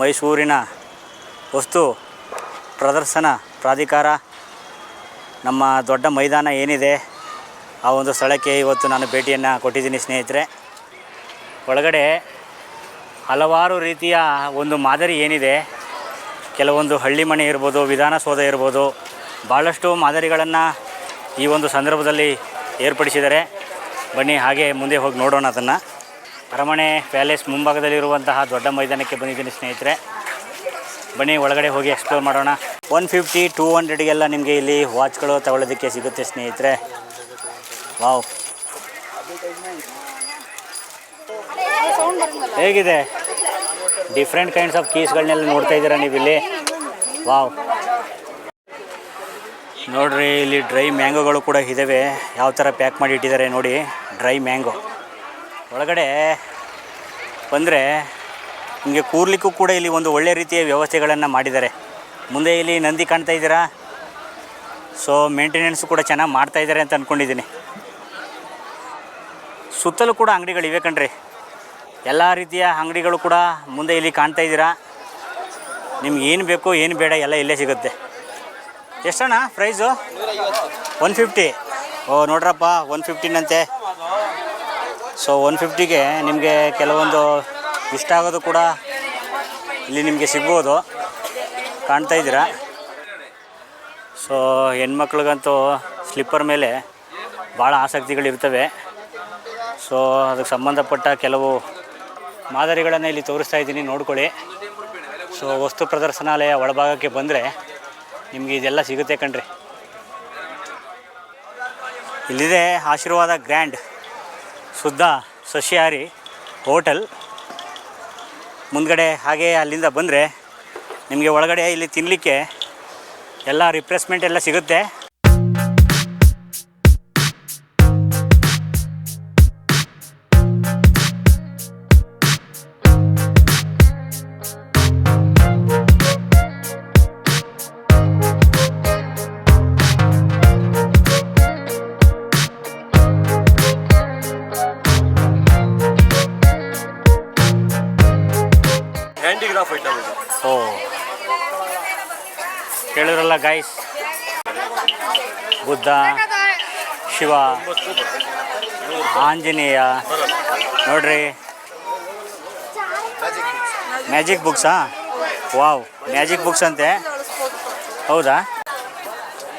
ಮೈಸೂರಿನ ವಸ್ತು ಪ್ರದರ್ಶನ ಪ್ರಾಧಿಕಾರ, ನಮ್ಮ ದೊಡ್ಡ ಮೈದಾನ ಏನಿದೆ, ಆ ಒಂದು ಸ್ಥಳಕ್ಕೆ ಇವತ್ತು ನಾನು ಭೇಟಿಯನ್ನು ಕೊಟ್ಟಿದ್ದೀನಿ ಸ್ನೇಹಿತರೆ. ಒಳಗಡೆ ಹಲವಾರು ರೀತಿಯ ಒಂದು ಮಾದರಿ ಏನಿದೆ, ಕೆಲವೊಂದು ಹಳ್ಳಿ ಮನೆ ಇರ್ಬೋದು, ವಿಧಾನಸೌಧ ಇರ್ಬೋದು ಭಾಳಷ್ಟು ಮಾದರಿಗಳನ್ನು ಈ ಒಂದು ಸಂದರ್ಭದಲ್ಲಿ ಏರ್ಪಡಿಸಿದ್ದಾರೆ. ಬನ್ನಿ ಹಾಗೆ ಮುಂದೆ ಹೋಗಿ ನೋಡೋಣ ಅದನ್ನು. ಅರಮನೆ ಪ್ಯಾಲೇಸ್ ಮುಂಭಾಗದಲ್ಲಿರುವಂತಹ ದೊಡ್ಡ ಮೈದಾನಕ್ಕೆ ಬಂದಿದ್ದೀನಿ ಸ್ನೇಹಿತರೆ. ಬನ್ನಿ, ಒಳಗಡೆ ಹೋಗಿ ಎಕ್ಸ್ಪ್ಲೋರ್ ಮಾಡೋಣ. ಒನ್ ಫಿಫ್ಟಿ ಟೂ ಹಂಡ್ರೆಡ್ಗೆಲ್ಲ ನಿಮಗೆ ಇಲ್ಲಿ ವಾಚ್ಗಳು ತಗೊಳ್ಳೋದಕ್ಕೆ ಸಿಗುತ್ತೆ ಸ್ನೇಹಿತರೆ. ವಾವ್ ಹೇಗಿದೆ? ಡಿಫ್ರೆಂಟ್ ಕೈಂಡ್ಸ್ ಆಫ್ ಕೀಸ್ಗಳನ್ನೆಲ್ಲ ನೋಡ್ತಾ ಇದ್ದೀರಾ ನೀವು ಇಲ್ಲಿ ವಾವ್ ನೋಡ್ರಿ, ಇಲ್ಲಿ ಡ್ರೈ ಮ್ಯಾಂಗೋಗಳು ಕೂಡ ಇದ್ದಾವೆ ಯಾವ ಥರ ಪ್ಯಾಕ್ ಮಾಡಿ ಇಟ್ಟಿದ್ದಾರೆ ನೋಡಿ. ಡ್ರೈ ಮ್ಯಾಂಗೋ ಒಳಗಡೆ ಬಂದರೆ ನಿಮಗೆ ಕೂರ್ಲಿಕ್ಕೂ ಕೂಡ ಇಲ್ಲಿ ಒಂದು ಒಳ್ಳೆ ರೀತಿಯ ವ್ಯವಸ್ಥೆಗಳನ್ನು ಮಾಡಿದ್ದಾರೆ. ಮುಂದೆ ಇಲ್ಲಿ ನಂದಿ ಕಾಣ್ತಾ ಇದ್ದೀರಾ? ಸೊ ಮೇಂಟೆನೆನ್ಸ್ ಕೂಡ ಚೆನ್ನಾಗಿ ಮಾಡ್ತಾ ಇದ್ದಾರೆ ಅಂತ ಅಂದ್ಕೊಂಡಿದ್ದೀನಿ ಸುತ್ತಲೂ ಕೂಡ ಅಂಗಡಿಗಳಿವೆ ಕಣ್ರಿ. ಎಲ್ಲ ರೀತಿಯ ಅಂಗಡಿಗಳು ಕೂಡ ಮುಂದೆ ಇಲ್ಲಿ ಕಾಣ್ತಾ ಇದ್ದೀರಾ? ನಿಮ್ಗೆ ಏನು ಬೇಕು ಏನು ಬೇಡ ಎಲ್ಲ ಇಲ್ಲೇ ಸಿಗುತ್ತೆ. ಎಷ್ಟಣ್ಣ ಪ್ರೈಸು ಒನ್ ಫಿಫ್ಟಿ ಓ ನೋಡ್ರಪ್ಪ ಒನ್ ಫಿಫ್ಟಿನಂತೆ ಸೊ ಒನ್ ಫಿಫ್ಟಿಗೆ ನಿಮಗೆ ಕೆಲವೊಂದು ಇಷ್ಟ ಆಗೋದು ಕೂಡ ಇಲ್ಲಿ ನಿಮಗೆ ಸಿಗ್ಬೋದು. ಕಾಣ್ತಾ ಇದ್ದೀರಾ? ಸೊ ಹೆಣ್ಮಕ್ಳಿಗಂತೂ ಸ್ಲಿಪ್ಪರ್ ಮೇಲೆ ಭಾಳ ಆಸಕ್ತಿಗಳಿರ್ತವೆ. ಸೊ ಅದಕ್ಕೆ ಸಂಬಂಧಪಟ್ಟ ಕೆಲವು ಮಾದರಿಗಳನ್ನು ಇಲ್ಲಿ ತೋರಿಸ್ತಾ ಇದ್ದೀನಿ, ನೋಡ್ಕೊಳ್ಳಿ. ಸೊ ವಸ್ತು ಪ್ರದರ್ಶನಾಲಯ ಒಳಭಾಗಕ್ಕೆ ಬಂದರೆ ನಿಮಗೆ ಇದೆಲ್ಲ ಸಿಗುತ್ತೆ ಕಣ್ರಿ. ಇಲ್ಲಿದೆ ಆಶೀರ್ವಾದ ಗ್ರ್ಯಾಂಡ್. ಶುದ್ಧ ಸಸ್ಯಾಹಾರಿ ಹೋಟೆಲ್. ಮುಂದ್ಗಡೆ ಹಾಗೆ ಅಲ್ಲಿಂದ ಬಂದರೆ ನಿಮಗೆ ಒಳಗಡೆ ಇಲ್ಲಿ ತಿನ್ನಲಿಕ್ಕೆ ಎಲ್ಲ ರಿಫ್ರೆಶ್ಮೆಂಟ್ ಎಲ್ಲ ಸಿಗುತ್ತೆ. ಕೇಳಿದ್ರಲ್ಲ ಗಾಯ್ಸ್ ಬುದ್ಧ, ಶಿವ, ಆಂಜನೇಯ. ನೋಡ್ರಿ. ಮ್ಯಾಜಿಕ್ ಬುಕ್ಸಾ ವಾವ್ ಮ್ಯಾಜಿಕ್ ಬುಕ್ಸ್ ಅಂತೆ. ಹೌದಾ?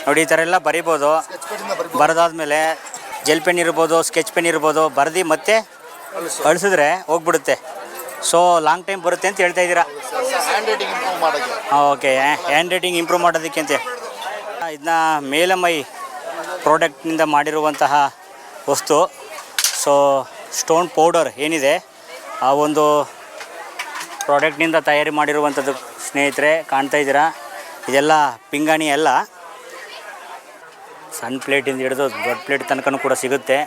ನೋಡಿ, ಈ ಥರ ಎಲ್ಲ ಬರಿಬೋದು. ಬರೆದಾದ್ಮೇಲೆ ಜೆಲ್ ಪೆನ್ ಇರ್ಬೋದು ಸ್ಕೆಚ್ ಪೆನ್ ಇರ್ಬೋದು, ಬರೆದು ಮತ್ತೆ ಅಳಿಸಿದ್ರೆ ಹೋಗ್ಬಿಡುತ್ತೆ. ಸೊ ಲಾಂಗ್ ಟೈಮ್ ಬರುತ್ತೆ ಅಂತ ಹೇಳ್ತಾ ಇದ್ದೀರಾ? Improve okay handwriting improve ಮಾಡೋದಕ್ಕೆ ಅಂತ ಇದನ್ನ ಮೇಲಮೈ ಪ್ರಾಡಕ್ಟ್ನಿಂದ ಮಾಡಿರುವಂತಹ ವಸ್ತು. ಸೊ ಸ್ಟೋನ್ ಪೌಡರ್ ಏನಿದೆ, ಆ ಒಂದು ಪ್ರಾಡಕ್ಟ್ನಿಂದ ತಯಾರಿ ಮಾಡಿರುವಂಥದ್ದು ಸ್ನೇಹಿತರೆ, ಕಾಣ್ತಾ ಇದ್ದೀರಾ? ಇದೆಲ್ಲ ಪಿಂಗಾಣಿ ಅಲ್ಲ. ಸಣ್ಣ ಪ್ಲೇಟಿಂದ ಹಿಡಿದು ದೊಡ್ಡ ಪ್ಲೇಟ್ ತನಕನೂ ಕೂಡ ಸಿಗುತ್ತೆ.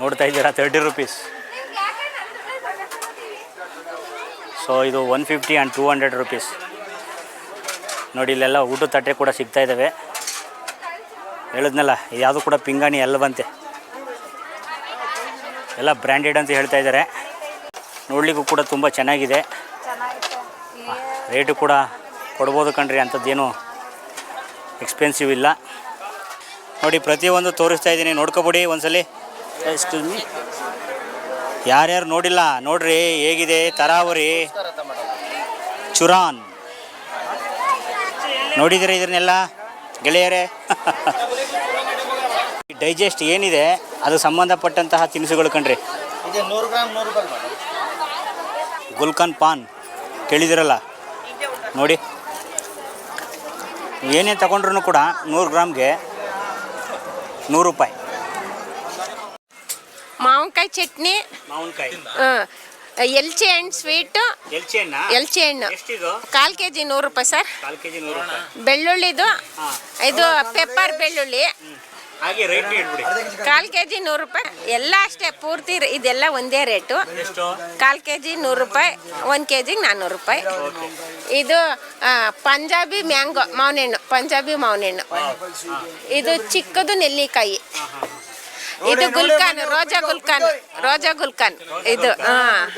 ನೋಡ್ತಾ ಇದ್ದೀರಾ? ತರ್ಟಿ ರುಪೀಸ್ ಸೊ ಇದು one fifty and two hundred rupees ನೋಡಿ ಇಲ್ಲೆಲ್ಲ ಊಟದ ತಟ್ಟೆ ಕೂಡ ಸಿಗ್ತಾ ಇದ್ದಾವೆ. ಹೇಳಿದ್ನಲ್ಲ ಯಾವುದು ಕೂಡ ಪಿಂಗಾಣಿ ಅಲ್ಲವಂತೆ ಎಲ್ಲ ಬ್ರ್ಯಾಂಡೆಡ್ ಅಂತ ಹೇಳ್ತಾ ಇದ್ದಾರೆ. ನೋಡಲಿಕ್ಕೂ ಕೂಡ ತುಂಬ ಚೆನ್ನಾಗಿದೆ. ರೇಟು ಕೂಡ ಕೊಡ್ಬೋದು ಕಣ್ರಿ ಅಂಥದ್ದೇನು ಎಕ್ಸ್ಪೆನ್ಸಿವ್ ಇಲ್ಲ. ನೋಡಿ ಪ್ರತಿಯೊಂದು ತೋರಿಸ್ತಾ ಇದ್ದೀನಿ. ನೋಡ್ಕೊಬಿಡಿ ಒಂದ್ಸಲಿ. ಎಕ್ಸ್ಕ್ಯೂಸ್ ಮೀ ಯಾರ್ಯಾರು ನೋಡಿಲ್ಲ ನೋಡ್ರಿ ಹೇಗಿದೆ ತರಾವರಿ ಚುರಾನ್. ನೋಡಿದರೆ ಇದನ್ನೆಲ್ಲ? ಗೆಳೆಯರೇ? ಡೈಜೆಸ್ಟ್ ಏನಿದೆ ಅದು ಸಂಬಂಧಪಟ್ಟಂತಹ ತಿನಿಸುಗಳು ಕಣ್ರಿ. ಗುಲ್ಕನ್ ಪಾನ್. ಕೇಳಿದಿರಲ್ಲ? ನೋಡಿ. ಏನೇನು ತಗೊಂಡ್ರು ಕೂಡ ನೂರು ಗ್ರಾಮ್ಗೆ ನೂರು ರೂಪಾಯಿ. ಮಾವಿನಕಾಯಿ ಚಟ್ನಿ. ಮಾವಿನಕಾಯಿ. ಎಲ್ಚಿ ಹಣ್ಣು ಸ್ವೀಟು ಎಲ್ಚಿ ಹಣ್ಣ? ಎಲ್ಚಿ ಹಣ್ಣು. ಕಾಲ್ ಕೆ ಜಿ ನೂರು ರೂಪಾಯಿ ಸರ್. ಬೆಳ್ಳುಳ್ಳಿದು. ಇದು ಪೆಪ್ಪರ್ ಬೆಳ್ಳುಳ್ಳಿ. ಹಾಗೆ ರೇಟ್ ಕಾಲು ಕೆ ಜಿ ನೂರು ರೂಪಾಯಿ. ಎಲ್ಲ ಅಷ್ಟೇ ಪೂರ್ತಿ ಇದೆಲ್ಲ ಒಂದೇ ರೇಟು. ಕಾಲು ಕೆ ಜಿ ನೂರು ರೂಪಾಯಿ. ಒಂದು ಕೆ ಜಿಗೆ ನಾನ್ನೂರು ರೂಪಾಯಿ ಇದು ಪಂಜಾಬಿ ಮ್ಯಾಂಗೋ ಮಾವಿನಹಣ್ಣು ಪಂಜಾಬಿ ಮಾವಿನಹಣ್ಣು ಇದು ಚಿಕ್ಕದು ನೆಲ್ಲಿಕಾಯಿ. ಇದು ಗುಲ್ಕಾನ್ ರೋಜಾ ಗುಲ್ಕಾನ್ ರೋಜಾ ಗುಲ್ಕಾನ್. ಇದು ಹಾ.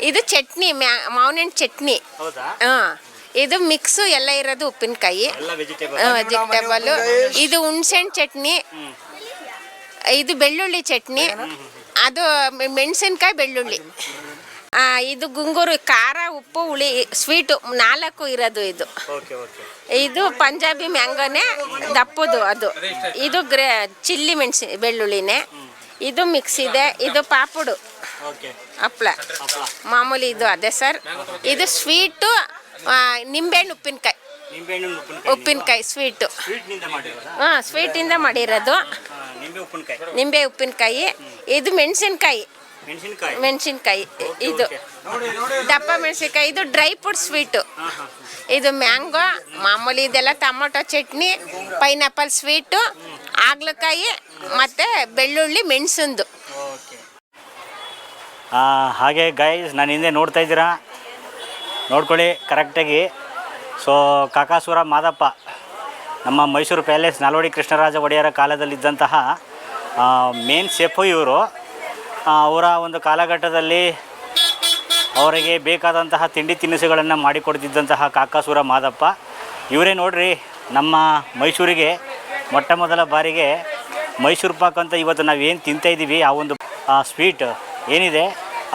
ಇದು ಚಟ್ನಿ ಮ್ಯಾ ಮಾವಿನಹಣ್ಣು ಚಟ್ನಿ. ಹೌದಾ? ಹಾಂ. ಇದು ಮಿಕ್ಸು ಎಲ್ಲ ಇರೋದು ಉಪ್ಪಿನಕಾಯಿ. ಎಲ್ಲ ವೆಜಿಟೇಬಲ್. ವೆಜಿಟೇಬಲ್ ಇದು ಹುಣ್ಸೆಹಣ್ಣು ಚಟ್ನಿ. ಇದು ಬೆಳ್ಳುಳ್ಳಿ ಚಟ್ನಿ. ಅದು ಮೆಣಸಿನ್ಕಾಯಿ ಬೆಳ್ಳುಳ್ಳಿ. ಆ, ಇದು ಗುಂಗೂರು ಖಾರ ಉಪ್ಪು ಹುಳಿ ಸ್ವೀಟು ನಾಲ್ಕು ಇರೋದು ಇದು. ಓಕೆ ಓಕೆ ಇದು ಪಂಜಾಬಿ ಮ್ಯಾಂಗೋನೇ ದಪ್ಪದು ಅದು. ಇದು ಗ್ರೇ ಚಿಲ್ಲಿ ಮೆಣಸಿ ಬೆಳ್ಳುಳ್ಳಿನೇ. ಇದು ಮಿಕ್ಸ್ ಇದೆ. ಇದು ಪಾಪುಡು. ಹಪ್ಳ. ಮಾಮೂಲಿ ಇದು ಅದೇ ಸರ್. ಇದು ಸ್ವೀಟು ನಿಂಬೆಹಣ್ಣು ಉಪ್ಪಿನಕಾಯಿ. ಉಪ್ಪಿನಕಾಯಿ. ಉಪ್ಪಿನಕಾಯಿ ಸ್ವೀಟು ಹಾಂ ಸ್ವೀಟಿಂದ ಮಾಡಿರೋದು. ನಿಂಬೆ ಉಪ್ಪಿನಕಾಯಿ. ಇದು ಮೆಣಸಿನ್ಕಾಯಿ. ಮೆಣಸಿನಕಾಯಿ. ಮೆಣಸಿನ್ಕಾಯಿ ಇದು ದಪ್ಪ ಮೆಣಸಿನ್ಕಾಯಿ ಇದು ಡ್ರೈ ಫ್ರೂಟ್ ಸ್ವೀಟು ಹಾಂ ಹಾಂ ಇದು ಮ್ಯಾಂಗೋ ಮಾಮೂಲಿ ಇದೆಲ್ಲ ಟೊಮೊಟೊ ಚಟ್ನಿ ಪೈನಾಪಲ್ ಸ್ವೀಟು ಆಗ್ಲಕಾಯಿ ಮತ್ತು ಬೆಳ್ಳುಳ್ಳಿ ಮೆಣಸಂದು. ಓಕೆ. ಹಾಗೆ ಗೈಸ್ ನಾನು ಹಿಂದೆ ನೋಡ್ತಾ ಇದ್ದೀರಾ? ನೋಡ್ಕೊಳ್ಳಿ ಕರೆಕ್ಟಾಗಿ ಸೊ ಕಾಕಾಸುರ ಮಾದಪ್ಪ ನಮ್ಮ ಮೈಸೂರು ಪ್ಯಾಲೇಸ್ ನಾಲ್ವಡಿ ಕೃಷ್ಣರಾಜ ಒಡೆಯರ ಕಾಲದಲ್ಲಿದ್ದಂತಹ ಮೇನ್ ಸೆಫು ಇವರು. ಅವರ ಒಂದು ಕಾಲಘಟ್ಟದಲ್ಲಿ ಅವರಿಗೆ ಬೇಕಾದಂತಹ ತಿಂಡಿ ತಿನಿಸುಗಳನ್ನು ಮಾಡಿಕೊಡ್ತಿದ್ದಂತಹ ಕಾಕಾಸೂರ ಮಾದಪ್ಪ. ಇವರೇ ನೋಡ್ರಿ, ನಮ್ಮ ಮೈಸೂರಿಗೆ ಮೊಟ್ಟ ಮೊದಲ ಬಾರಿಗೆ ಮೈಸೂರು ಪಾಕ್ ಅಂತ ಇವತ್ತು ನಾವೇನು ತಿಂತಾ ಇದ್ದೀವಿ ಆ ಒಂದು ಸ್ವೀಟ್ ಏನಿದೆ,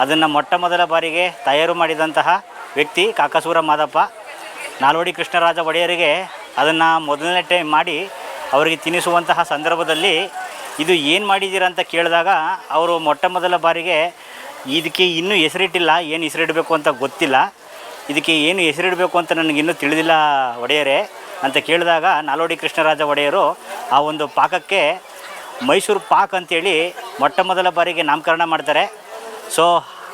ಅದನ್ನು ಮೊಟ್ಟ ಮೊದಲ ಬಾರಿಗೆ ತಯಾರು ಮಾಡಿದಂತಹ ವ್ಯಕ್ತಿ ಕಾಕಾಸೂರ ಮಾದಪ್ಪ. ನಾಲ್ವಡಿ ಕೃಷ್ಣರಾಜ ಒಡೆಯರಿಗೆ ಅದನ್ನು ಮೊದಲನೇ ಟೈಮ್ ಮಾಡಿ ಅವರಿಗೆ ತಿನ್ನಿಸುವಂತಹ ಸಂದರ್ಭದಲ್ಲಿ ಇದು ಏನು ಮಾಡಿದ್ದೀರಾ ಅಂತ ಕೇಳಿದಾಗ ಅವರು ಮೊಟ್ಟ ಮೊದಲ ಬಾರಿಗೆ ಇದಕ್ಕೆ ಇನ್ನೂ ಹೆಸರಿಟ್ಟಿಲ್ಲ, ಏನು ಹೆಸರಿಡಬೇಕು ಅಂತ ಗೊತ್ತಿಲ್ಲ. ಇದಕ್ಕೆ ಏನು ಹೆಸರಿಡಬೇಕು ಅಂತ ನನಗಿನ್ನೂ ತಿಳಿದಿಲ್ಲ ಒಡೆಯರೇ ಅಂತ ಕೇಳಿದಾಗ ನಾಲ್ವಡಿ ಕೃಷ್ಣರಾಜ ಒಡೆಯರು ಆ ಒಂದು ಪಾಕಕ್ಕೆ ಮೈಸೂರು ಪಾಕ್ ಅಂತೇಳಿ ಮೊಟ್ಟ ಮೊದಲ ಬಾರಿಗೆ ನಾಮಕರಣ ಮಾಡ್ತಾರೆ. ಸೊ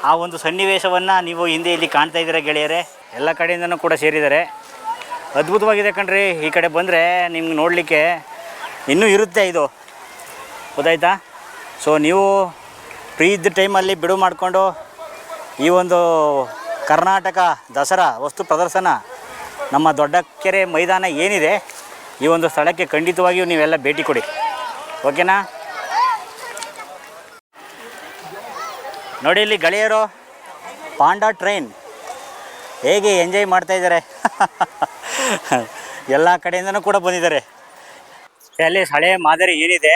ಆ ಒಂದು ಸನ್ನಿವೇಶವನ್ನು ನೀವು ಹಿಂದೆ ಇಲ್ಲಿ ಕಾಣ್ತಾ ಇದ್ದೀರಾ ಗೆಳೆಯರೇ? ಎಲ್ಲ ಕಡೆಯಿಂದನೂ ಕೂಡ ಸೇರಿದ್ದಾರೆ. ಅದ್ಭುತವಾಗಿದೆ ಕಣ್ರಿ, ಈ ಕಡೆ ಬಂದರೆ ನಿಮ್ಗೆ ನೋಡಲಿಕ್ಕೆ ಇನ್ನೂ ಇರುತ್ತೆ ಇದು. ಗೊತ್ತಾಯ್ತಾ? ಸೊ ನೀವು ಫ್ರೀ ಇದ್ದ ಟೈಮಲ್ಲಿ ಬಿಡು ಮಾಡಿಕೊಂಡು ಈ ಒಂದು ಕರ್ನಾಟಕ ದಸರಾ ವಸ್ತು ಪ್ರದರ್ಶನ ನಮ್ಮ ದೊಡ್ಡ ಕೆರೆ ಮೈದಾನ ಏನಿದೆ, ಈ ಒಂದು ಸ್ಥಳಕ್ಕೆ ಖಂಡಿತವಾಗಿಯೂ ನೀವೆಲ್ಲ ಭೇಟಿ ಕೊಡಿ. ಓಕೆನಾ ನೋಡಿ ಇಲ್ಲಿ ಗೆಳೆಯರು, ಪಾಂಡಾ ಟ್ರೈನ್ ಹೇಗೆ ಎಂಜಾಯ್ ಮಾಡ್ತಾ ಇದ್ದಾರೆ? ಎಲ್ಲ ಕಡೆಯಿಂದನೂ ಕೂಡ ಬಂದಿದ್ದಾರೆ. ಅಲ್ಲಿ ಹಳೆಯ ಮಾದರಿ ಏನಿದೆ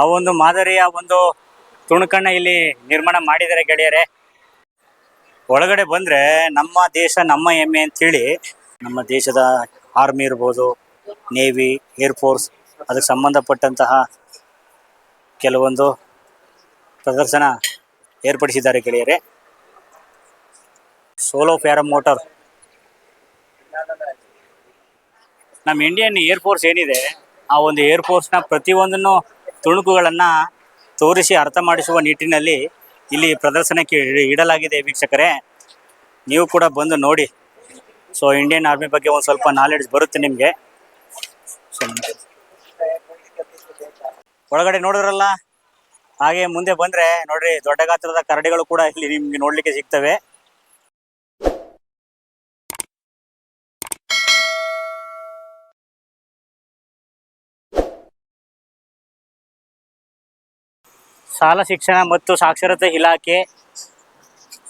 ಆ ಒಂದು ಮಾದರಿಯ ಒಂದು ತುಣುಕನ್ನ ಇಲ್ಲಿ ನಿರ್ಮಾಣ ಮಾಡಿದರೆ ಗೆಳೆಯರೆ. ಒಳಗಡೆ ಬಂದ್ರೆ ನಮ್ಮ ದೇಶ ನಮ್ಮ ಹೆಮ್ಮೆ ಅಂತೇಳಿ ನಮ್ಮ ದೇಶದ ಆರ್ಮಿ ಇರ್ಬೋದು, ನೇವಿ ಏರ್ಫೋರ್ಸ್ ಅದಕ್ಕೆ ಸಂಬಂಧಪಟ್ಟಂತಹ ಕೆಲವೊಂದು ಪ್ರದರ್ಶನ ಏರ್ಪಡಿಸಿದ್ದಾರೆ ಗೆಳೆಯರೇ. ಸೋಲೋ ಪ್ಯಾರಮ್ ಮೋಟರ್ ನಮ್ಮ ಇಂಡಿಯನ್ ಏರ್ಫೋರ್ಸ್ ಏನಿದೆ, ಆ ಒಂದು ಏರ್ಫೋರ್ಸ್ನ ಪ್ರತಿಯೊಂದನ್ನು ತುಣುಕುಗಳನ್ನು ತೋರಿಸಿ ಅರ್ಥ ಮಾಡಿಸುವ ನಿಟ್ಟಿನಲ್ಲಿ ಇಲ್ಲಿ ಪ್ರದರ್ಶನಕ್ಕೆ ಇಡಲಾಗಿದೆ ವೀಕ್ಷಕರೇ. ನೀವು ಕೂಡ ಬಂದು ನೋಡಿ. ಸೊ ಇಂಡಿಯನ್ ಆರ್ಮಿ ಬಗ್ಗೆ ಒಂದು ಸ್ವಲ್ಪ ನಾಲೆಡ್ಜ್ ಬರುತ್ತೆ ನಿಮಗೆ. ಒಳಗಡೆ ನೋಡಿದ್ರಲ್ಲ? ಹಾಗೆ ಮುಂದೆ ಬಂದರೆ ನೋಡ್ರಿ ದೊಡ್ಡ ಗಾತ್ರದ ಕರಡಿಗಳು ಕೂಡ ಇಲ್ಲಿ ನಿಮಗೆ ನೋಡಲಿಕ್ಕೆ ಸಿಗ್ತವೆ. ಶಾಲಾ ಶಿಕ್ಷಣ ಮತ್ತು ಸಾಕ್ಷರತೆ ಇಲಾಖೆ.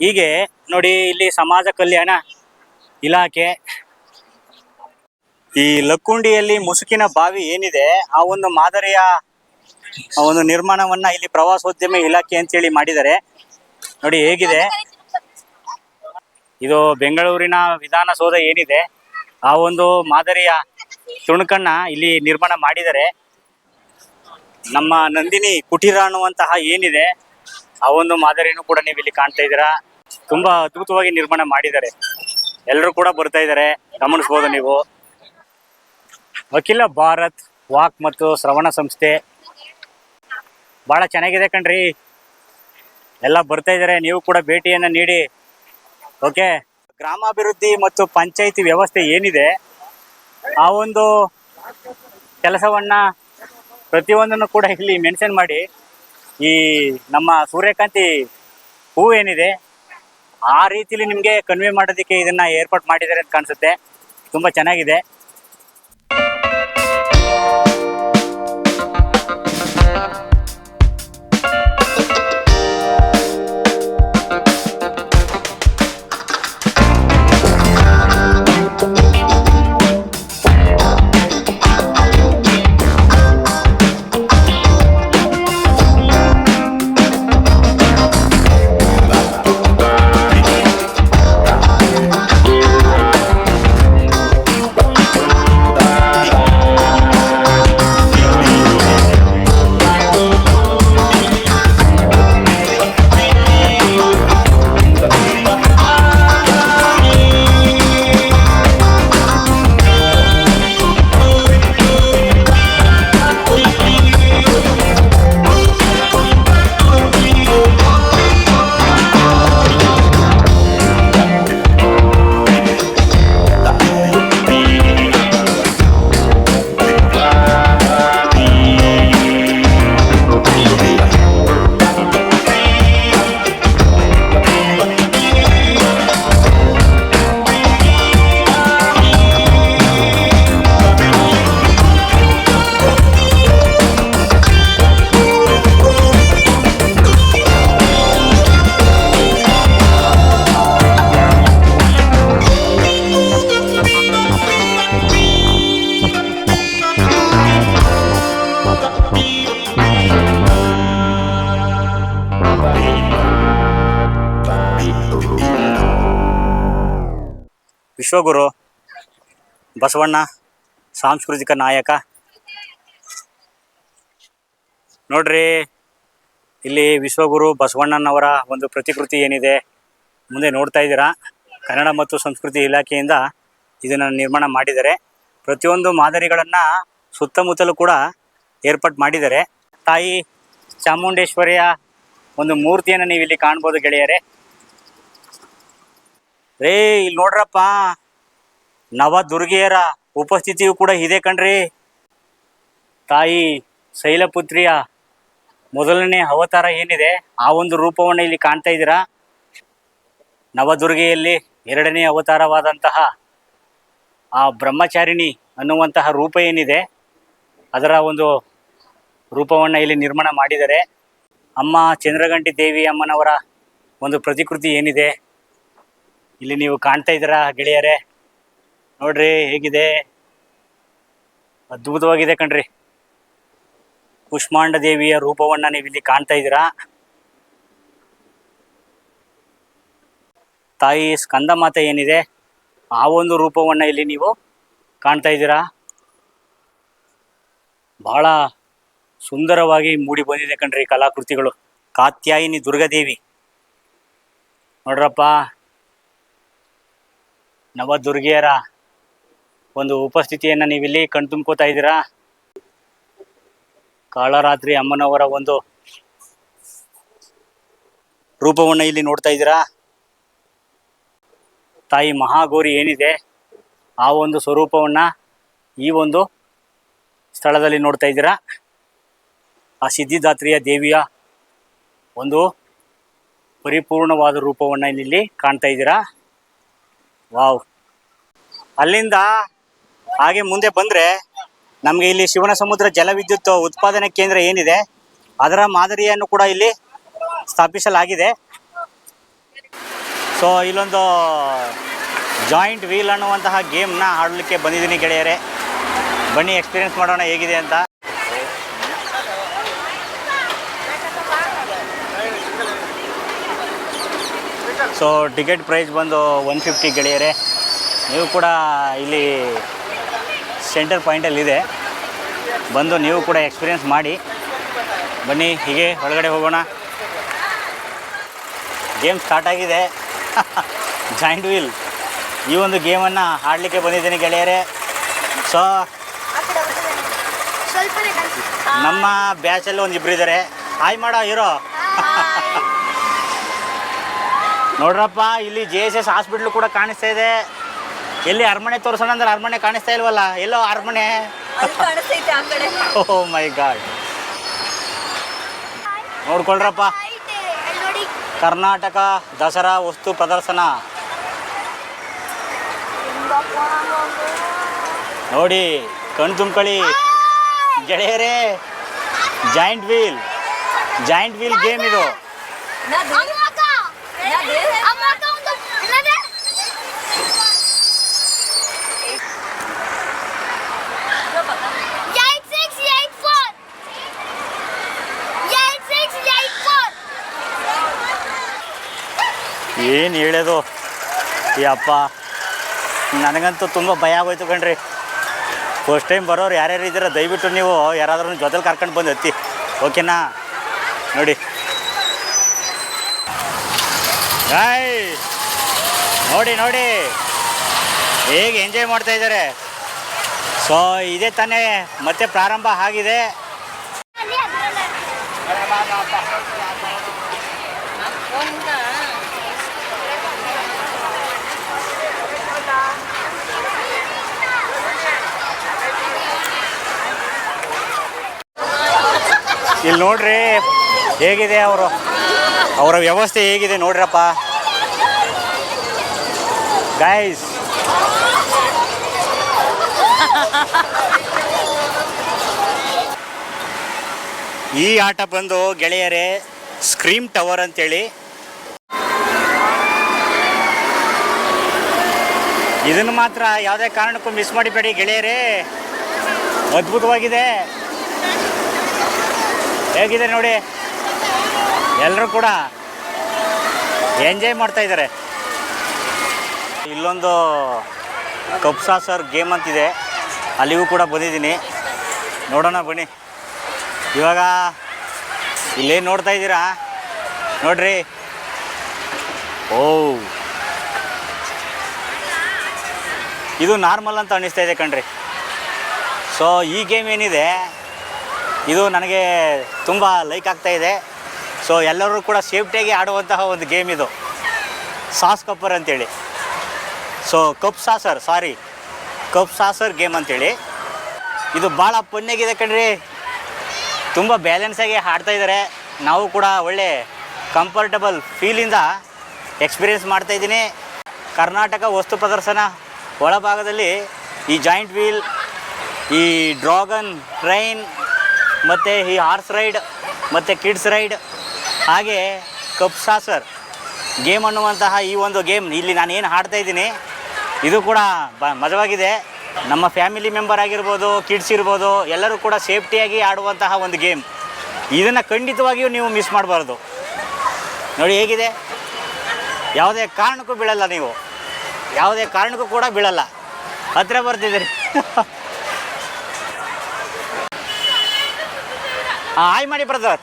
ಹೀಗೆ ನೋಡಿ ಇಲ್ಲಿ ಸಮಾಜ ಕಲ್ಯಾಣ ಇಲಾಖೆ. ಈ ಲಕ್ಕುಂಡಿಯಲ್ಲಿ ಮುಸುಕಿನ ಬಾವಿ ಏನಿದೆ, ಆ ಒಂದು ಮಾದರಿಯ ಒಂದು ನಿರ್ಮಾಣವನ್ನ ಇಲ್ಲಿ ಪ್ರವಾಸೋದ್ಯಮ ಇಲಾಖೆ ಅಂತೇಳಿ ಮಾಡಿದ್ದಾರೆ. ನೋಡಿ ಹೇಗಿದೆ. ಇದು ಬೆಂಗಳೂರಿನ ವಿಧಾನಸೌಧ ಏನಿದೆ, ಆ ಒಂದು ಮಾದರಿಯ ತುಣುಕನ್ನ ಇಲ್ಲಿ ನಿರ್ಮಾಣ ಮಾಡಿದ್ದಾರೆ. ನಮ್ಮ ನಂದಿನಿ ಕುಟೀರ ಅನ್ನುವಂತಹ ಏನಿದೆ, ಆ ಒಂದು ಮಾದರಿನೂ ಕೂಡ ನೀವು ಇಲ್ಲಿ ಕಾಣ್ತಾ ಇದ್ದೀರಾ. ತುಂಬಾ ಅದ್ಭುತವಾಗಿ ನಿರ್ಮಾಣ ಮಾಡಿದ್ದಾರೆ. ಎಲ್ಲರೂ ಕೂಡ ಬರ್ತಾ ಇದ್ದಾರೆ. ಗಮನಿಸ್ಬೋದು ನೀವು. ಅಖಿಲ ಭಾರತ್ ವಾಕ್ ಮತ್ತು ಶ್ರವಣ ಸಂಸ್ಥೆ. ಬಹಳ ಚೆನ್ನಾಗಿದೆ ಕಣ್ರಿ. ಎಲ್ಲ ಬರ್ತಾ ಇದ್ದಾರೆ. ನೀವು ಕೂಡ ಭೇಟಿಯನ್ನ ನೀಡಿ. ಓಕೆ. ಗ್ರಾಮಾಭಿವೃದ್ಧಿ ಮತ್ತು ಪಂಚಾಯಿತಿ ವ್ಯವಸ್ಥೆ ಏನಿದೆ, ಆ ಒಂದು ಕೆಲಸವನ್ನ ಪ್ರತಿಯೊಂದನ್ನು ಕೂಡ ಇಲ್ಲಿ ಮೆನ್ಷನ್ ಮಾಡಿ ಈ ನಮ್ಮ ಸೂರ್ಯಕಾಂತಿ ಹೂ ಏನಿದೆ, ಆ ರೀತಿಲಿ ನಿಮಗೆ ಕನ್ವೆ ಮಾಡೋದಕ್ಕೆ ಇದನ್ನ ಏರ್ಪಾಟ್ ಮಾಡಿದ್ದಾರೆ ಅಂತ ಕಾಣಿಸುತ್ತೆ. ತುಂಬ ಚೆನ್ನಾಗಿದೆ. ವಿಶ್ವಗುರು, ಬಸವಣ್ಣ, ಸಾಂಸ್ಕೃತಿಕ ನಾಯಕ. ನೋಡ್ರಿ, ಇಲ್ಲಿ ವಿಶ್ವಗುರು ಬಸವಣ್ಣನವರ ಒಂದು ಪ್ರತಿಕೃತಿ ಏನಿದೆ, ಮುಂದೆ ನೋಡ್ತಾ ಇದ್ದೀರಾ. ಕನ್ನಡ ಮತ್ತು ಸಂಸ್ಕೃತಿ ಇಲಾಖೆಯಿಂದ ಇದನ್ನು ನಿರ್ಮಾಣ ಮಾಡಿದ್ದಾರೆ. ಪ್ರತಿಯೊಂದು ಮಾದರಿಗಳನ್ನು ಸುತ್ತಮುತ್ತಲೂ ಕೂಡ ಏರ್ಪಾಟ್ ಮಾಡಿದ್ದಾರೆ. ತಾಯಿ ಚಾಮುಂಡೇಶ್ವರಿಯ ಒಂದು ಮೂರ್ತಿಯನ್ನು ನೀವು ಇಲ್ಲಿ ಕಾಣ್ಬೋದು ಗೆಳೆಯರೇ. ರೇ ಇಲ್ಲಿ ನೋಡ್ರಪ್ಪ. ನವದುರ್ಗೆಯರ ಉಪಸ್ಥಿತಿಯು ಕೂಡ ಇದೆ ಕಣ್ರಿ. ತಾಯಿ ಶೈಲಪುತ್ರಿಯ ಮೊದಲನೇ ಅವತಾರ ಏನಿದೆ, ಆ ಒಂದು ರೂಪವನ್ನು ಇಲ್ಲಿ ಕಾಣ್ತಾ ಇದ್ದೀರಾ? ನವದುರ್ಗೆಯಲ್ಲಿ ಎರಡನೇ ಅವತಾರವಾದಂತಹ ಆ ಬ್ರಹ್ಮಚಾರಿಣಿ ಅನ್ನುವಂತಹ ರೂಪ ಏನಿದೆ, ಅದರ ಒಂದು ರೂಪವನ್ನು ಇಲ್ಲಿ ನಿರ್ಮಾಣ ಮಾಡಿದರೆ, ಅಮ್ಮ ಚಂದ್ರಗಂಟಿ ದೇವಿ ಅಮ್ಮನವರ ಒಂದು ಪ್ರತಿಕೃತಿ ಏನಿದೆ ಇಲ್ಲಿ ನೀವು ಕಾಣ್ತಾ ಇದ್ದೀರಾ ಗೆಳೆಯರೇ? ನೋಡ್ರಿ ಹೇಗಿದೆ? ಅದ್ಭುತವಾಗಿದೆ ಕಣ್ರಿ. ಕುಷ್ಮಾಂಡ ದೇವಿಯ ರೂಪವನ್ನ ನೀವು ಇಲ್ಲಿ ಕಾಣ್ತಾ ಇದ್ದೀರಾ? ತಾಯಿ ಸ್ಕಂದ ಮಾತೆ ಏನಿದೆ? ಆ ಒಂದು ರೂಪವನ್ನ ಇಲ್ಲಿ ನೀವು ಕಾಣ್ತಾ ಇದ್ದೀರಾ? ಬಹಳ ಸುಂದರವಾಗಿ ಮೂಡಿ ಬಂದಿದೆ ಕಣ್ರಿ ಕಲಾಕೃತಿಗಳು. ಕಾತ್ಯಾಯಿನಿ ದುರ್ಗಾದೇವಿ ನೋಡ್ರಪ್ಪ ನವದುರ್ಗಿಯರ ಒಂದು ಉಪಸ್ಥಿತಿಯನ್ನು ನೀವಿಲ್ಲಿ ಕಣ್ತುಂಬ್ಕೋತಾ ಇದ್ದೀರಾ? ಕಾಳರಾತ್ರಿ ಅಮ್ಮನವರ ಒಂದು ರೂಪವನ್ನು ಇಲ್ಲಿ ನೋಡ್ತಾ ಇದ್ದೀರಾ? ತಾಯಿ ಮಹಾಗೌರಿ ಏನಿದೆ, ಆ ಒಂದು ಸ್ವರೂಪವನ್ನು ಈ ಒಂದು ಸ್ಥಳದಲ್ಲಿ ನೋಡ್ತಾ ಇದ್ದೀರಾ? ಆ ಸಿದ್ಧಿದಾತ್ರಿಯ ದೇವಿಯ ಒಂದು ಪರಿಪೂರ್ಣವಾದ ರೂಪವನ್ನು ಇಲ್ಲಿ ಕಾಣ್ತಾ ಇದ್ದೀರಾ? ವಾವ್. ಅಲ್ಲಿಂದ ಹಾಗೆ ಮುಂದೆ ಬಂದ್ರೆ ನಮಗೆ ಇಲ್ಲಿ ಶಿವನ ಸಮುದ್ರ ಜಲವಿದ್ಯುತ್ ಉತ್ಪಾದನೆ ಕೇಂದ್ರ ಏನಿದೆ, ಅದರ ಮಾದರಿಯನ್ನು ಕೂಡ ಇಲ್ಲಿ ಸ್ಥಾಪಿಸಲಾಗಿದೆ. ಸೊ ಇಲ್ಲೊಂದು ಜಾಯಿಂಟ್ ವೀಲ್ ಅನ್ನುವಂತಹ ಗೇಮ್ನ ಆಡಲಿಕ್ಕೆ ಬಂದಿದ್ದೀನಿ ಗೆಳೆಯರೆ. ಬನ್ನಿ ಎಕ್ಸ್ಪೀರಿಯನ್ಸ್ ಮಾಡೋಣ ಹೇಗಿದೆ ಅಂತ. ಸೊ ಟಿಕೆಟ್ ಪ್ರೈಸ್ ಬಂದು ಒನ್ ಫಿಫ್ಟಿ ಗೆಳೆಯರೆ ನೀವು ಕೂಡ ಇಲ್ಲಿ ಸೆಂಟರ್ ಪಾಯಿಂಟಲ್ಲಿದೆ ಬಂದು ನೀವು ಕೂಡ ಎಕ್ಸ್ಪೀರಿಯೆನ್ಸ್ ಮಾಡಿ. ಬನ್ನಿ ಹೀಗೆ ಒಳಗಡೆ ಹೋಗೋಣ. ಗೇಮ್ ಸ್ಟಾರ್ಟ್ ಆಗಿದೆ. ಜಾಯಿಂಟ್ ವೀಲ್ ಈ ಒಂದು ಗೇಮನ್ನು ಆಡಲಿಕ್ಕೆ ಬಂದಿದ್ದೀನಿ ಗೆಳೆಯರೆ. ಸೊ ನಮ್ಮ ಬ್ಯಾಚಲ್ಲಿ ಒಂದು ಇಬ್ಬರು ಇದ್ದಾರೆ ಹಾಯ್ ಮಾಡೋ ಹೀರೋ. ನೋಡ್ರಪ್ಪ ಇಲ್ಲಿ ಜೆ ಎಸ್ ಎಸ್ ಹಾಸ್ಪಿಟ್ಲು ಕೂಡ ಕಾಣಿಸ್ತಾ ಇದೆ. ಎಲ್ಲಿ ಅರಮನೆ ತೋರಿಸೋಣ ಅಂದ್ರೆ ಅರಮನೆ ಕಾಣಿಸ್ತಾ ಇಲ್ವಲ್ಲ? ಎಲ್ಲೋ ಅರಮನೆ? ಅಲ್ಲಿ ಕಾಣಿಸ್ತೈತೆ ಆ ಕಡೆ. ಓ ಮೈ ಗಾಡ್ ನೋಡ್ಕೊಳ್ರಪ್ಪ. ಕರ್ನಾಟಕ ದಸರಾ ವಸ್ತು ಪ್ರದರ್ಶನ. ನೋಡಿ ಕಣ್ ತುಂಬ್ಕೊಳ್ಳಿ. ಗೆಳೆಯರೇ joint wheel joint wheel game ಇದು. ಏನು ಹೇಳೋದು? ಈ ಅಪ್ಪ, ನನಗಂತೂ ತುಂಬ ಭಯ ಆಗೋಯ್ತು ಕಣ್ರಿ. ಫಸ್ಟ್ ಟೈಮ್ ಬರೋರು ಯಾರ್ಯಾರು ಇದ್ದೀರ, ದಯವಿಟ್ಟು ನೀವು ಯಾರಾದ್ರೂ ಜೊತೆಲಿ ಕರ್ಕೊಂಡು ಬಂದು ಹತ್ತಿ ಓಕೆನಾ ನೋಡಿ. ನೋಡಿ ನೋಡಿ. ಹೇಗೆ ಎಂಜಾಯ್ ಮಾಡ್ತಾ ಇದ್ದಾರೆ? ಸೊ ಇದೇ ತಾನೇ, ಮತ್ತೆ ಪ್ರಾರಂಭ ಆಗಿದೆ. ಇಲ್ಲಿ ನೋಡ್ರಿ, ಹೇಗಿದೆ ಅವರು? ಅವರ ವ್ಯವಸ್ಥೆ ಹೇಗಿದೆ ನೋಡ್ರಪ್ಪ. ಗೈಸ್ ಈ ಆಟ ಬಂದು ಗೆಳೆಯರೇ ಸ್ಕ್ರೀಮ್ ಟವರ್ ಅಂತೇಳಿ. ಇದನ್ನು ಮಾತ್ರ ಯಾವುದೇ ಕಾರಣಕ್ಕೂ ಮಿಸ್ ಮಾಡಿಬೇಡಿ ಗೆಳೆಯರೇ. ಅದ್ಭುತವಾಗಿದೆ. ಹೇಗಿದೆ ನೋಡಿ. ಎಲ್ಲರೂ ಕೂಡ ಎಂಜಾಯ್ ಮಾಡ್ತಾ ಇದ್ದಾರೆ. ಇಲ್ಲೊಂದು ಕಪ್ಸಾ ಸರ್ ಗೇಮ್ ಅಂತಿದೆ. ಅಲ್ಲಿಗೂ ಕೂಡ ಬಂದಿದ್ದೀನಿ. ನೋಡೋಣ ಬನ್ನಿ. ಇವಾಗ ಇಲ್ಲೇನು ನೋಡ್ತಾ ಇದ್ದೀರಾ? ನೋಡ್ರಿ. ಓ ಇದು ನಾರ್ಮಲ್ ಅಂತ ಅನ್ನಿಸ್ತಾ ಇದೆ ಕಣ್ರಿ. ಸೊ ಈ ಗೇಮ್ ಏನಿದೆ? ಇದು ನನಗೆ ತುಂಬ ಲೈಕ್ ಆಗ್ತಾ ಇದೆ. ಸೊ ಎಲ್ಲರೂ ಕೂಡ ಸೇಫ್ಟಿಯಾಗಿ ಆಡುವಂತಹ ಒಂದು ಗೇಮ್ ಇದು. ಸಾಸ್ ಕಪ್ಪರ್ ಅಂತೇಳಿ. So cup saucer sorry cup saucer game ಅಂತೇಳಿ. ಇದು ಭಾಳ ಪೊನ್ನಾಗಿದೆ ಕಣ್ರಿ. ತುಂಬ ಬ್ಯಾಲೆನ್ಸಾಗಿ ಆಡ್ತಾ ಇದ್ದಾರೆ ನಾವು ಕೂಡ ಒಳ್ಳೆ ಕಂಫರ್ಟಬಲ್ ಫೀಲಿಂದ ಎಕ್ಸ್ಪೀರಿಯೆನ್ಸ್ ಮಾಡ್ತಾಯಿದ್ದೀನಿ ಕರ್ನಾಟಕ ವಸ್ತು ಪ್ರದರ್ಶನ ಒಳಭಾಗದಲ್ಲಿ ಈ ಜಾಯಿಂಟ್ ವೀಲ್ ಈ ಡ್ರಾಗನ್ ಟ್ರೈನ್ ಮತ್ತು ಈ ಹಾರ್ಸ್ ರೈಡ್ ಮತ್ತು ಕಿಡ್ಸ್ ರೈಡ್ ಹಾಗೆ ಕಪ್ ಸಾಸರ್ ಗೇಮ್ ಅನ್ನುವಂತಹ ಈ ಒಂದು ಗೇಮ್ ಇಲ್ಲಿ ನಾನು ಏನು ಆಡ್ತಾ ಇದ್ದೀನಿ, ಇದು ಕೂಡ ಬ ಮಜವಾಗಿದೆ. ನಮ್ಮ ಫ್ಯಾಮಿಲಿ ಮೆಂಬರ್ ಆಗಿರ್ಬೋದು, ಕಿಡ್ಸ್ ಇರ್ಬೋದು, ಎಲ್ಲರೂ ಕೂಡ ಸೇಫ್ಟಿಯಾಗಿ ಆಡುವಂತಹ ಒಂದು ಗೇಮ್. ಇದನ್ನು ಖಂಡಿತವಾಗಿಯೂ ನೀವು ಮಿಸ್ ಮಾಡಬಾರ್ದು. ನೋಡಿ ಹೇಗಿದೆ? ಯಾವುದೇ ಕಾರಣಕ್ಕೂ ಬೀಳಲ್ಲ ನೀವು. ಯಾವುದೇ ಕಾರಣಕ್ಕೂ ಕೂಡ ಬೀಳಲ್ಲ. ಹತ್ತಿರ ಬರ್ತಿದ್ದೀರಿ. ಆಯ್ ಮಾಡಿ brother.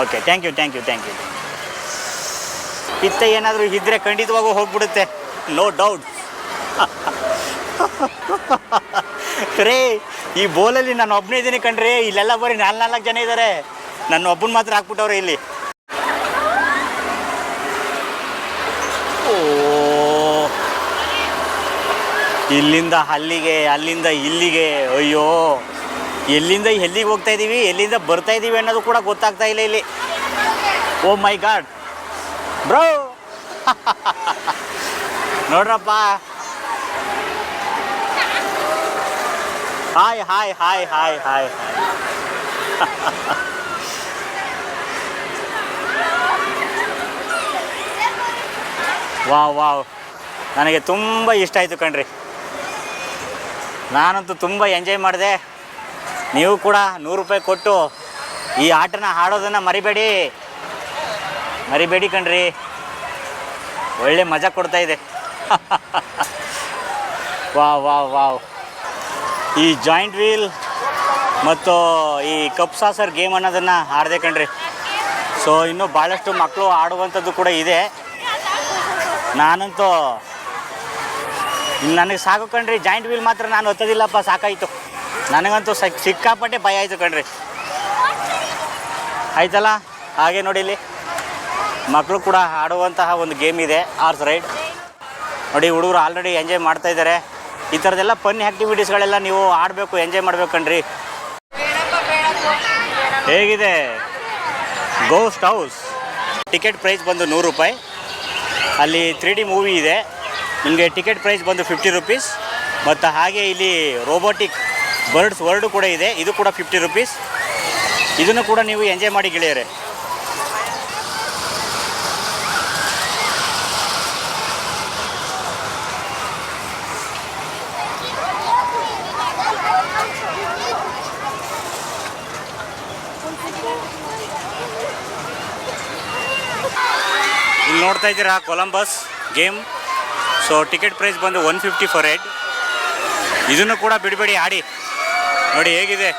Okay thank you thank you thank you ಇತ್ತ ಏನಾದರೂ ಇದ್ರೆ ಖಂಡಿತವಾಗೂ ಹೋಗ್ಬಿಡುತ್ತೆ. ನೋ ಡೌಟ್ ರೇ, ಈ ಬೋಲಲ್ಲಿ ನಾನು ಒಬ್ಬನೇ ಇದ್ದೀನಿ ಕಣ್ರಿ, ಇಲ್ಲೆಲ್ಲ ಬರೀ ನಾಲ್ಕು ನಾಲ್ಕು ಜನ ಇದ್ದಾರೆ ನನ್ನ ಒಬ್ಬನ ಮಾತ್ರ ಹಾಕ್ಬಿಟ್ಟವ್ರೆ ಇಲ್ಲಿ. ಓ. ಇಲ್ಲಿಂದ ಅಲ್ಲಿಗೆ, ಅಲ್ಲಿಂದ ಇಲ್ಲಿಗೆ, ಅಯ್ಯೋ. ಎಲ್ಲಿಂದ ಎಲ್ಲಿಗೆ ಹೋಗ್ತಾ ಇದ್ದೀವಿ, ಎಲ್ಲಿಂದ ಬರ್ತಾ ಇದ್ದೀವಿ ಅನ್ನೋದು ಕೂಡ ಗೊತ್ತಾಗ್ತಾ ಇಲ್ಲ ಇಲ್ಲಿ. ಓ ಮೈ ಗಾಡ್. ಬ್ರೋ. ನೋಡ್ರಪ್ಪ. Hi hi hi hi hi hi. Wow wow. ನನಗೆ ತುಂಬ ಇಷ್ಟ ಆಯಿತು ಕಣ್ರಿ. ನಾನಂತೂ ತುಂಬ ಎಂಜಾಯ್ ಮಾಡಿದೆ. ನೀವು ಕೂಡ ನೂರು ರೂಪಾಯಿ ಕೊಟ್ಟು ಈ ಆಟನ ಆಡೋದನ್ನು ಮರಿಬೇಡಿ. ಮರಿಬೇಡಿ ಕಣ್ರಿ. ಒಳ್ಳೆ ಮಜಾ ಕೊಡ್ತಾ ಇದೆ. Wow wow wow. ಈ ಜಾಯಿಂಟ್ ವೀಲ್ ಮತ್ತು ಈ ಕಪ್ ಸಾಸರ್ ಗೇಮ್ ಅನ್ನೋದನ್ನು ಆಡದೆ ಕಣ್ರಿ. ಸೊ ಇನ್ನೂ ಭಾಳಷ್ಟು ಮಕ್ಕಳು ಆಡುವಂಥದ್ದು ಕೂಡ ಇದೆ. ನಾನಂತೂ, ನನಗೆ ಸಾಕು ಕಣ್ರಿ. ಜಾಯಿಂಟ್ ವೀಲ್ ಮಾತ್ರ ನಾನು ಒತ್ತೋದಿಲ್ಲಪ್ಪ, ಸಾಕಾಯಿತು. ನನಗಂತೂ ಸಿಕ್ ಸಿಕ್ಕಾಪಟ್ಟೆ ಭಯ ಆಯಿತು ಕಣ್ರಿ. ಆಯ್ತಲ್ಲ? ಹಾಗೆ ನೋಡಿ ಇಲ್ಲಿ. ಮಕ್ಕಳು ಕೂಡ ಆಡುವಂತಹ ಒಂದು ಗೇಮ್ ಇದೆ ಆರ್ಸ್ ರೈಡ್ ನೋಡಿ, ಹುಡುಗರು ಆಲ್ರೆಡಿ ಎಂಜಾಯ್ ಮಾಡ್ತಾ ಇದ್ದಾರೆ. ಈ ಥರದ್ದೆಲ್ಲ ಫನ್ ಆ್ಯಕ್ಟಿವಿಟೀಸ್ಗಳೆಲ್ಲ ನೀವು ಆಡಬೇಕು ಎಂಜಾಯ್ ಮಾಡ್ಬೇಕು ಕಣ್ರಿ. ಹೇಗಿದೆ? ಗೋಸ್ಟ್ ಹೌಸ್ ಟಿಕೆಟ್ ಪ್ರೈಸ್ ಬಂದು ನೂರು ರೂಪಾಯಿ. ಅಲ್ಲಿ ತ್ರೀ ಡಿ ಮೂವಿ ಇದೆ. ನಿಮಗೆ ಟಿಕೆಟ್ ಪ್ರೈಸ್ ಬಂದು ಫಿಫ್ಟಿ ರುಪೀಸ್ ಮತ್ತು ಹಾಗೆ ಇಲ್ಲಿ ರೋಬೋಟಿಕ್ ಬರ್ಡ್ಸ್ ವರ್ಡು ಕೂಡ ಇದೆ. ಇದು ಕೂಡ ಫಿಫ್ಟಿ ರುಪೀಸ್ ಇದನ್ನು ಕೂಡ ನೀವು ಎಂಜಾಯ್ ಮಾಡಿ ಗೆಳೆಯರೆ. ಇಲ್ಲಿ ನೋಡ್ತಾ ಇದ್ದೀರಾ Columbus game so ticket price ಬಂದು ಒನ್ ಫಿಫ್ಟಿ ಫಾರ್ ಏಟ್ ಇದನ್ನು ಕೂಡ ಬಿಡಬೇಡಿ ಆಡಿ. ನೋಡಿ ಹೇಗಿದೆ.